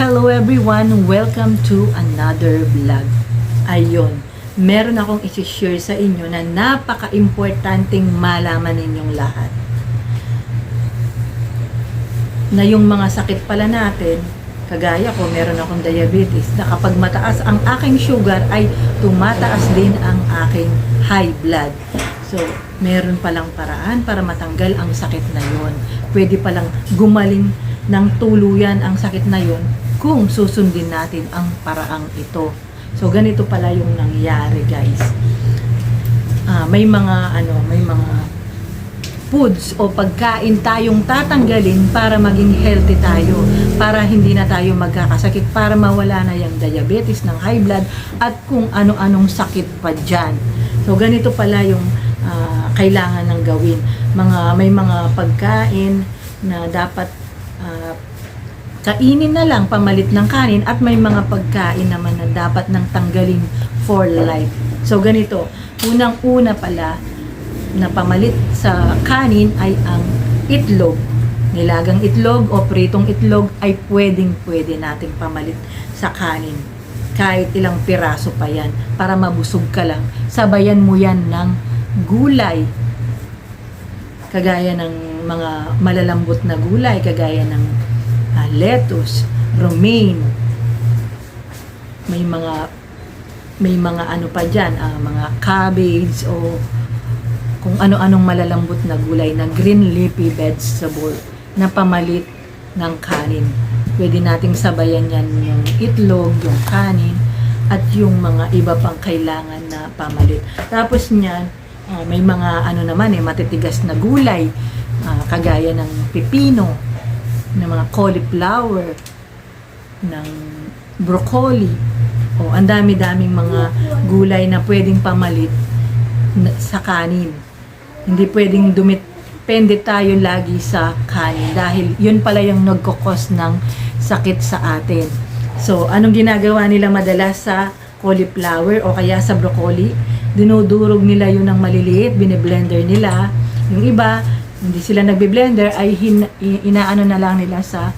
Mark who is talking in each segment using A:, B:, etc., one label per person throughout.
A: Hello everyone! Welcome to another vlog. Ayun, meron akong isi-share sa inyo na napaka-importanting malaman ninyong lahat. Na yung mga sakit pala natin, kagaya ko, meron akong diabetes, na kapag mataas ang aking sugar ay tumataas din ang aking high blood. So, meron palang paraan para matanggal ang sakit na yon. Pwede palang gumaling ng tuluyan ang sakit na yon kung susundin natin ang paraang ito. So, ganito pala yung nangyari, guys. Ah, may mga ano, may mga foods o pagkain tayong tatanggalin para maging healthy tayo, para hindi na tayo magkakasakit, para mawala na yung diabetes ng high blood at kung ano-anong sakit pa dyan. So, ganito pala yung ah, kailangan ng gawin. Mga, may mga pagkain na dapat kainin na lang pamalit ng kanin at may mga pagkain naman na dapat nang tanggalin for life. So ganito, unang-una pala na pamalit sa kanin ay ang itlog. Nilagang itlog o pritong itlog ay pwedeng pwede nating pamalit sa kanin. Kahit ilang piraso pa yan para mabusog ka lang. Sabayan mo yan ng gulay. Kagaya ng mga malalambot na gulay, kagaya ng ah, lettuce, romaine, may mga may mga ano pa diyan, mga cabbage o kung ano-anong malalambot na gulay na green leafy vegetable na pamalit ng kanin. Pwede nating sabayan yan yung itlog, yung kanin, at yung mga iba pang kailangan na pamalit. Tapos niyan, ah, may mga ano naman eh, matitigas na gulay, ah, kagaya ng pipino, ng mga cauliflower, ng broccoli, o ang dami-daming mga gulay na pwedeng pamalit sa kanin. Hindi pwedeng dumipende tayo lagi sa kanin dahil yun pala yung nagkukos ng sakit sa atin. So, anong ginagawa nila madalas sa cauliflower o kaya sa broccoli? Dinudurog nila yun ng maliliit, biniblender nila. Yung iba, hindi sila nagbe-blender ay hin, inaano na lang nila sa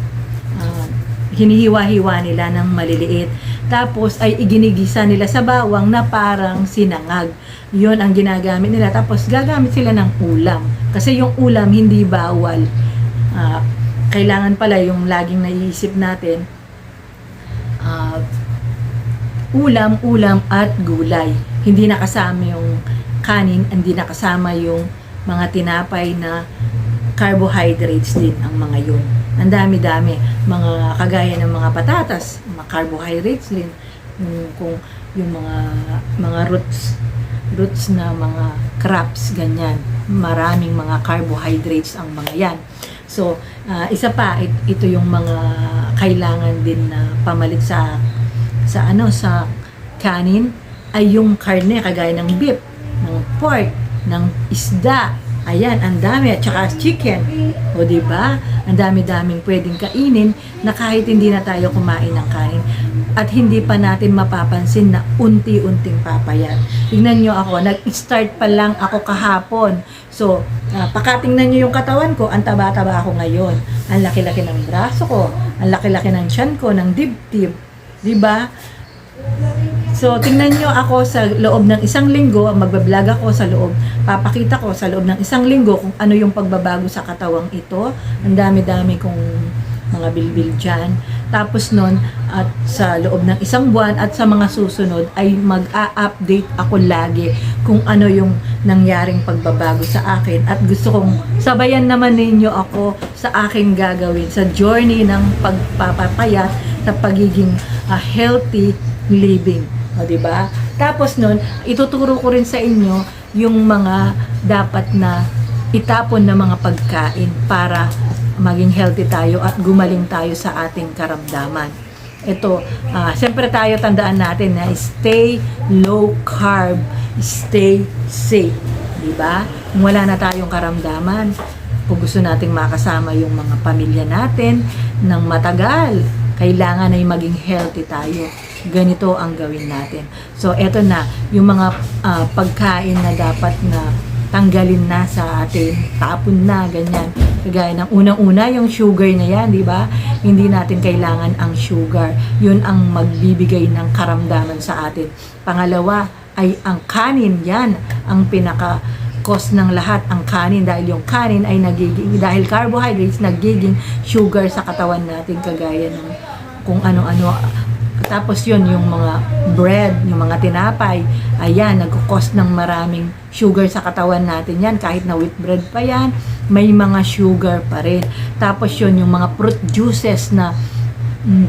A: ah, hinihiwa-hiwa nila ng maliliit. Tapos ay iginigisa nila sa bawang na parang sinangag. Yun ang ginagamit nila. Tapos gagamit sila ng ulam. Kasi yung ulam hindi bawal. Ah, kailangan pala yung laging naiisip natin ah, ulam, ulam at gulay. Hindi nakasama yung kanin, hindi nakasama yung mga tinapay na carbohydrates din ang mga yun. Ang dami-dami. Mga kagaya ng mga patatas, mga carbohydrates din. Yung, kung yung mga mga roots roots na mga crops, ganyan. Maraming mga carbohydrates ang mga yan. So, ah, isa pa, it- ito yung mga kailangan din na pamalit sa sa ano sa kanin ay yung karne kagaya ng beef, ng pork, ng isda. Ayan, ang dami at saka chicken. O ba? Ang dami-daming pwedeng kainin na kahit hindi na tayo kumain ng kanin at hindi pa natin mapapansin na unti-unting papayat. Tingnan nyo ako, nag-start pa lang ako kahapon. So, uh, pakatingnan nyo yung katawan ko, ang taba-taba ako ngayon. Ang laki-laki ng braso ko, ang laki-laki ng tiyan ko, ng dibdib. Di ba? So, tingnan nyo ako sa loob ng isang linggo, magbablog ako sa loob, papakita ko sa loob ng isang linggo kung ano yung pagbabago sa katawang ito. Ang dami-dami kong mga bilbil dyan. Tapos nun, at sa loob ng isang buwan at sa mga susunod ay mag-a-update ako lagi kung ano yung nangyaring pagbabago sa akin. At gusto kong sabayan naman ninyo ako sa aking gagawin, sa journey ng pagpapapayat sa pagiging ah, healthy living. O, di ba? Tapos nun, ituturo ko rin sa inyo yung mga dapat na itapon na mga pagkain para maging healthy tayo at gumaling tayo sa ating karamdaman. Ito, ah, siyempre tayo tandaan natin na stay low carb, stay safe. Di ba? Kung wala na tayong karamdaman, kung gusto nating makasama yung mga pamilya natin ng matagal, kailangan ay maging healthy tayo. Ganito ang gawin natin. So, eto na, yung mga ah, pagkain na dapat na tanggalin na sa atin, tapon na, ganyan. Kagaya ng unang-una, yung sugar na yan, di ba? Hindi natin kailangan ang sugar. Yun ang magbibigay ng karamdaman sa atin. Pangalawa, ay ang kanin, yan, ang pinaka cause ng lahat ang kanin dahil yung kanin ay nagiging dahil carbohydrates nagiging sugar sa katawan natin kagaya ng kung ano-ano tapos yun yung mga bread yung mga tinapay ayan nagkukos ng maraming sugar sa katawan natin yan. Kahit na wheat bread pa yan may mga sugar pa rin. Tapos yun yung mga fruit juices na mm,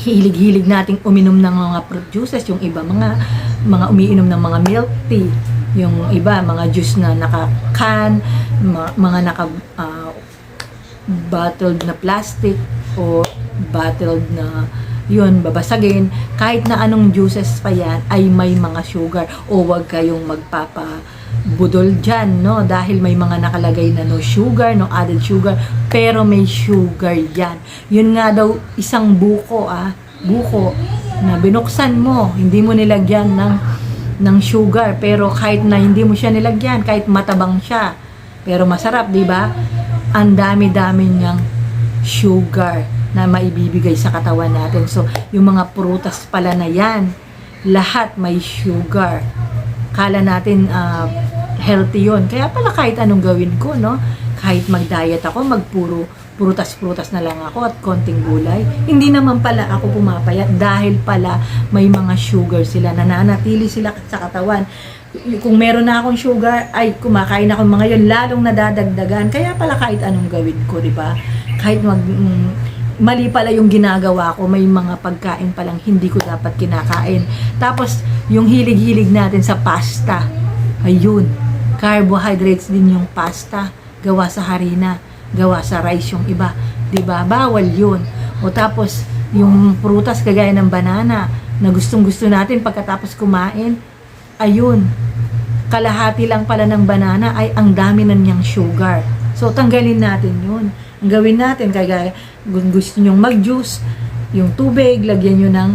A: hilig-hilig nating uminom ng mga fruit juices yung iba mga mga umiinom ng mga milk tea yung iba mga juice na naka-can ma- mga naka ah, bottled na plastic o bottled na yun, babasagin. Kahit na anong juices pa yan, ay may mga sugar. O wag kayong magpapa budol dyan, no? Dahil may mga nakalagay na no sugar, no added sugar, pero may sugar yan. Yun nga daw, isang buko, ah, buko, na binuksan mo, hindi mo nilagyan ng ng sugar, pero kahit na hindi mo siya nilagyan, kahit matabang siya, pero masarap, di ba? Ang dami-dami niyang sugar na maibibigay sa katawan natin. So, yung mga prutas pala na yan, lahat may sugar. Kala natin ah, healthy yon Kaya pala kahit anong gawin ko, no? Kahit mag-diet ako, magpuro prutas-prutas na lang ako at konting gulay. Hindi naman pala ako pumapayat dahil pala may mga sugar sila. Nananatili sila sa katawan. Kung meron na akong sugar, ay kumakain ako mga yun, lalong nadadagdagan. Kaya pala kahit anong gawin ko, di ba? Kahit mag, mm, mali pala yung ginagawa ko, may mga pagkain palang hindi ko dapat kinakain. Tapos, yung hilig-hilig natin sa pasta, ayun, carbohydrates din yung pasta, gawa sa harina, gawa sa rice yung iba. 'di ba Bawal yun. O tapos, yung prutas kagaya ng banana, na gustong gusto natin pagkatapos kumain, ayun, kalahati lang pala ng banana ay ang dami na niyang sugar. So, tanggalin natin yun. Ang gawin natin, kagaya kung gusto nyong mag-juice, yung tubig, lagyan nyo ng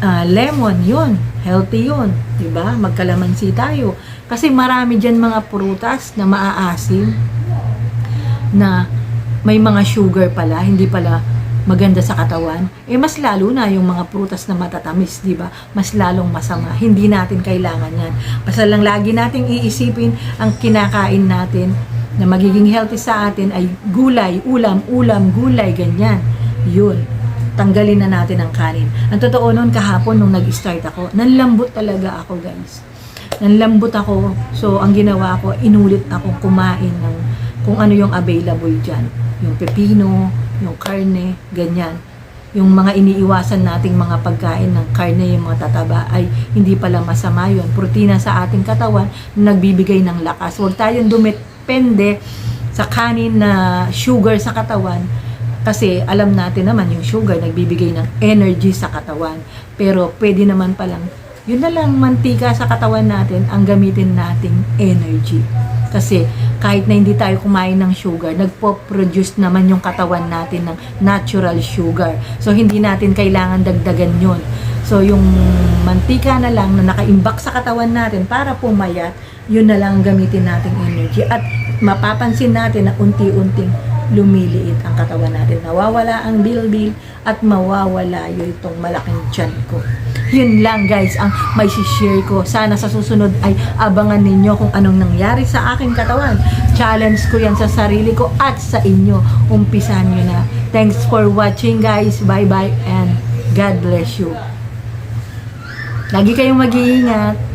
A: ah, lemon, yun. Healthy yun. ba Magkalamansi tayo. Kasi marami dyan mga prutas na maaasim na may mga sugar pala, hindi pala maganda sa katawan, eh mas lalo na yung mga prutas na matatamis, di ba? Mas lalong masama. Hindi natin kailangan yan. Basta lang lagi nating iisipin ang kinakain natin na magiging healthy sa atin ay gulay, ulam, ulam, gulay, ganyan. Yun. Tanggalin na natin ang kanin. Ang totoo noon kahapon nung nag-start ako, nanlambot talaga ako guys. Nanlambot ako. So, ang ginawa ko, inulit ako kumain ng kung ano yung available dyan. Yung pepino, yung karne, ganyan. Yung mga iniiwasan nating mga pagkain ng karne, yung mga tataba, ay hindi pala masama yun. Protina sa ating katawan na nagbibigay ng lakas. Huwag tayong dumepende sa kanin na sugar sa katawan kasi alam natin naman yung sugar nagbibigay ng energy sa katawan. Pero pwede naman palang yun na lang mantika sa katawan natin ang gamitin nating energy. Kasi kahit na hindi tayo kumain ng sugar, nagpo-produce naman yung katawan natin ng natural sugar. So hindi natin kailangan dagdagan yun. So yung mantika na lang na nakaimbak sa katawan natin para pumayat, yun na lang ang gamitin nating energy. At mapapansin natin na unti-unting lumiliit ang katawan natin. Nawawala ang bilbil at mawawala yung itong malaking tiyan ko. Yun lang guys ang may share ko. Sana sa susunod ay abangan ninyo kung anong nangyari sa aking katawan. Challenge ko yan sa sarili ko at sa inyo. Umpisan nyo na. Thanks for watching guys. Bye bye and God bless you. Lagi kayong mag-iingat.